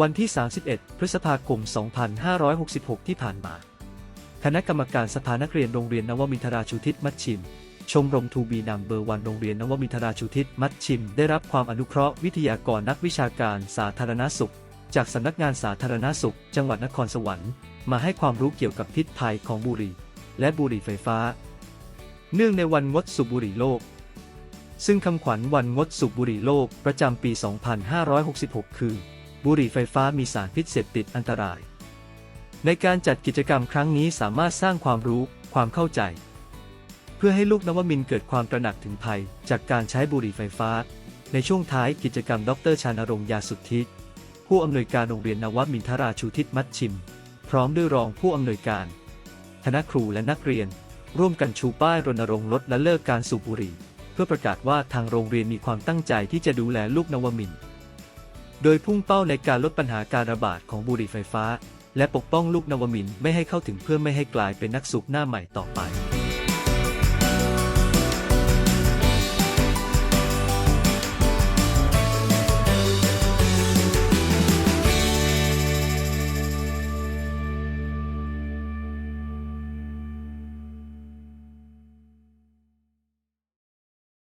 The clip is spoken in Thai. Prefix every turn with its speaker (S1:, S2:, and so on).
S1: วันที่ 31 พฤษภาคม 2566 ที่ผ่านมา คณะกรรมการสภานักเรียนโรงเรียนนวมินทราชูทิศมัดชิม ชมรมทูบีนัมเบอร์วันโรงเรียนนวมินทราชูทิศมัดชิม ได้รับความอนุเคราะห์วิทยากรนักวิชาการสาธารณสุข จากสำนักงานสาธารณสุข จังหวัดนครสวรรค์ มาให้ความรู้เกี่ยวกับพิษภัยของบุหรี่ และบุหรี่ไฟฟ้า เนื่องในวันงดสูบบุหรี่โลก ซึ่งคำขวัญวันงดสูบบุหรี่โลกประจำปี 2566 คือ บุหรี่ไฟฟ้ามีสารพิษเสพติดอันตราย ในการจัดกิจกรรมครั้งนี้สามารถสร้างความรู้ ความเข้าใจ เพื่อให้ลูกนวมินเกิดความตระหนักถึงภัย จากการใช้บุหรี่ไฟฟ้า ในช่วงท้ายกิจกรรม ดรชานรงยาสุทธิ ผู้อำนวยการโรงเรียนนวมินทราชูทิศมัดชิม พร้อมด้วยรองผู้อำนวยการคณะครูและนักเรียน ร่วมกันชูป้ายรณรงค์ลดและเลิกการสูบบุหรี่ เพื่อประกาศว่าทางโรงเรียนมีความตั้งใจที่จะดูแลลูกนวมินท โดยพุ่งเป้าในการลดปัญหาการระบาดของบุหรี่ไฟฟ้า และปกป้องลูกนวมินไม่ให้เข้าถึงเพื่อไม่ให้กลายเป็นนักสูบหน้าใหม่ต่อไป